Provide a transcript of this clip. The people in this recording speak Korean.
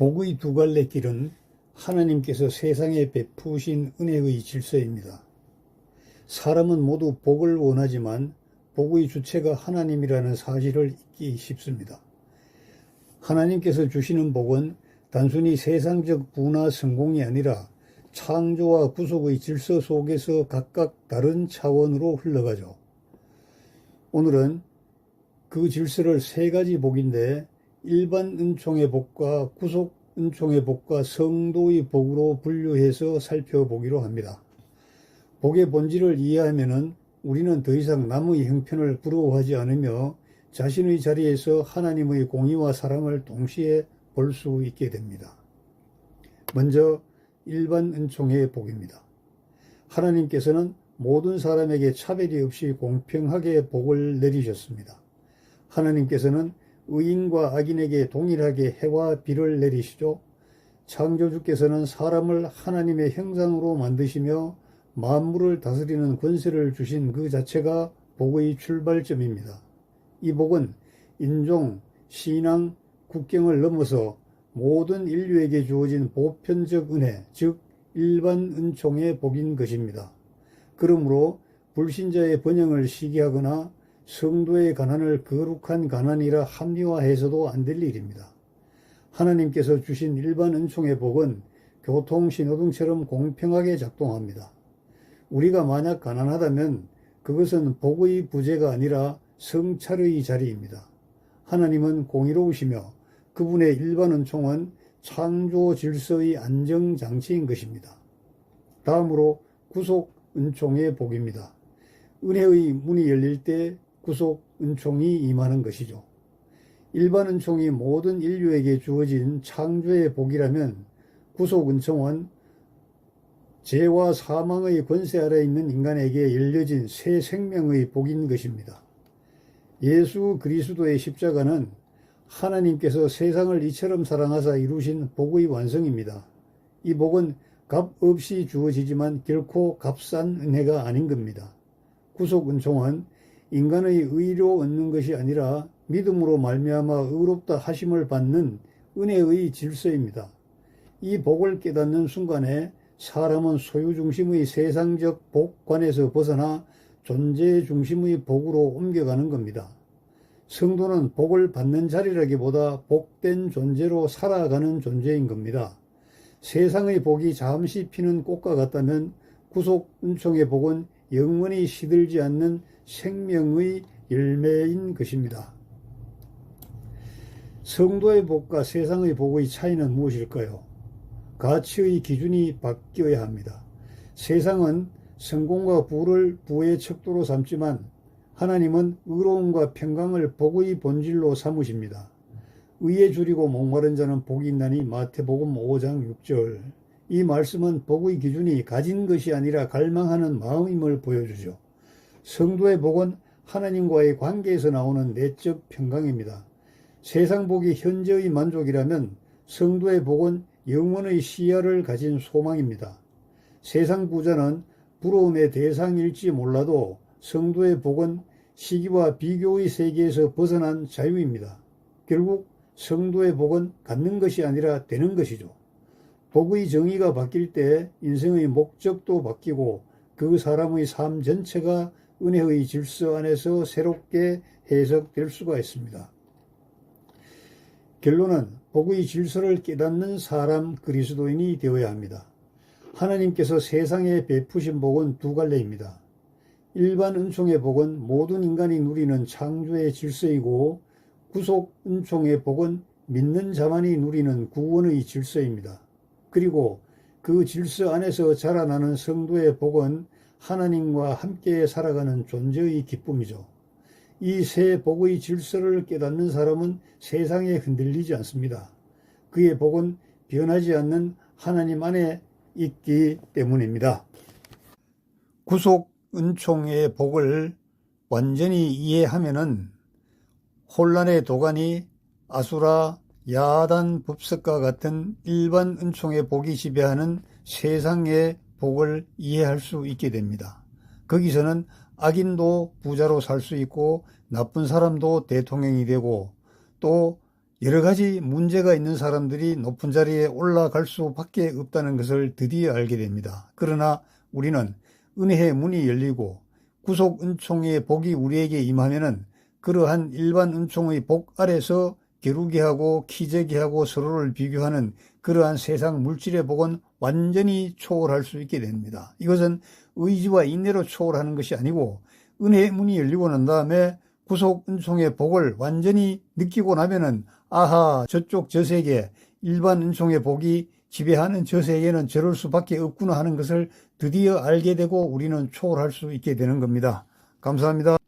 복의 두 갈래 길은 하나님께서 세상에 베푸신 은혜의 질서입니다. 사람은 모두 복을 원하지만 복의 주체가 하나님이라는 사실을 잊기 쉽습니다. 하나님께서 주시는 복은 단순히 세상적 부나 성공이 아니라 창조와 구속의 질서 속에서 각각 다른 차원으로 흘러가죠. 오늘은 그 질서를 세 가지 복인데 일반 은총의 복과 구속 은총의 복과 성도의 복으로 분류해서 살펴보기로 합니다. 복의 본질을 이해하면 우리는 더 이상 남의 형편을 부러워하지 않으며 자신의 자리에서 하나님의 공의와 사랑을 동시에 볼 수 있게 됩니다. 먼저 일반 은총의 복입니다. 하나님께서는 모든 사람에게 차별이 없이 공평하게 복을 내리셨습니다. 하나님께서는 의인과 악인에게 동일하게 해와 비를 내리시죠. 창조주께서는 사람을 하나님의 형상으로 만드시며 만물을 다스리는 권세를 주신 그 자체가 복의 출발점입니다. 이 복은 인종, 신앙, 국경을 넘어서 모든 인류에게 주어진 보편적 은혜, 즉 일반 은총의 복인 것입니다. 그러므로 불신자의 번영을 시기하거나 성도의 가난을 거룩한 가난이라 합리화해서도 안 될 일입니다. 하나님께서 주신 일반 은총의 복은 교통 신호등처럼 공평하게 작동합니다. 우리가 만약 가난하다면 그것은 복의 부재가 아니라 성찰의 자리입니다. 하나님은 공의로우시며 그분의 일반 은총은 창조 질서의 안정 장치인 것입니다. 다음으로 구속 은총의 복입니다. 은혜의 문이 열릴 때 구속 은총이 임하는 것이죠. 일반 은총이 모든 인류에게 주어진 창조의 복이라면 구속 은총은 죄와 사망의 권세 아래 있는 인간에게 열려진 새 생명의 복인 것입니다. 예수 그리스도의 십자가는 하나님께서 세상을 이처럼 사랑하사 이루신 복의 완성입니다. 이 복은 값 없이 주어지지만 결코 값싼 은혜가 아닌 겁니다. 구속 은총은 인간의 의로 얻는 것이 아니라 믿음으로 말미암아 의롭다 하심을 받는 은혜의 질서입니다. 이 복을 깨닫는 순간에 사람은 소유 중심의 세상적 복관에서 벗어나 존재 중심의 복으로 옮겨가는 겁니다. 성도는 복을 받는 자리라기보다 복된 존재로 살아가는 존재인 겁니다. 세상의 복이 잠시 피는 꽃과 같다면 구속 은총의 복은 영원히 시들지 않는 생명의 열매인 것입니다. 성도의 복과 세상의 복의 차이는 무엇일까요? 가치의 기준이 바뀌어야 합니다. 세상은 성공과 부를 부의 척도로 삼지만 하나님은 의로움과 평강을 복의 본질로 삼으십니다. 의에 줄이고 목마른 자는 복이 있나니 마태복음 5장 6절 이 말씀은 복의 기준이 가진 것이 아니라 갈망하는 마음임을 보여주죠. 성도의 복은 하나님과의 관계에서 나오는 내적 평강입니다. 세상 복이 현재의 만족이라면 성도의 복은 영원의 시야를 가진 소망입니다. 세상 부자는 부러움의 대상일지 몰라도 성도의 복은 시기와 비교의 세계에서 벗어난 자유입니다. 결국 성도의 복은 갖는 것이 아니라 되는 것이죠. 복의 정의가 바뀔 때 인생의 목적도 바뀌고 그 사람의 삶 전체가 은혜의 질서 안에서 새롭게 해석될 수가 있습니다. 결론은 복의 질서를 깨닫는 사람 그리스도인이 되어야 합니다. 하나님께서 세상에 베푸신 복은 두 갈래입니다. 일반 은총의 복은 모든 인간이 누리는 창조의 질서이고 구속 은총의 복은 믿는 자만이 누리는 구원의 질서입니다. 그리고 그 질서 안에서 자라나는 성도의 복은 하나님과 함께 살아가는 존재의 기쁨이죠. 이세 복의 질서를 깨닫는 사람은 세상에 흔들리지 않습니다. 그의 복은 변하지 않는 하나님 안에 있기 때문입니다. 구속 은총의 복을 완전히 이해하면은 혼란의 도가니 아수라 야단 법석과 같은 일반 은총의 복이 지배하는 세상의 복을 이해할 수 있게 됩니다. 거기서는 악인도 부자로 살 수 있고 나쁜 사람도 대통령이 되고 또 여러 가지 문제가 있는 사람들이 높은 자리에 올라갈 수밖에 없다는 것을 드디어 알게 됩니다. 그러나 우리는 은혜의 문이 열리고 구속 은총의 복이 우리에게 임하면은 그러한 일반 은총의 복 아래서 겨루게 하고 키재게 하고 서로를 비교하는 그러한 세상 물질의 복은 완전히 초월할 수 있게 됩니다. 이것은 의지와 인내로 초월하는 것이 아니고 은혜의 문이 열리고 난 다음에 구속 은총의 복을 완전히 느끼고 나면은 아하 저쪽 저 세계 일반 은총의 복이 지배하는 저 세계는 저럴 수밖에 없구나 하는 것을 드디어 알게 되고 우리는 초월할 수 있게 되는 겁니다. 감사합니다.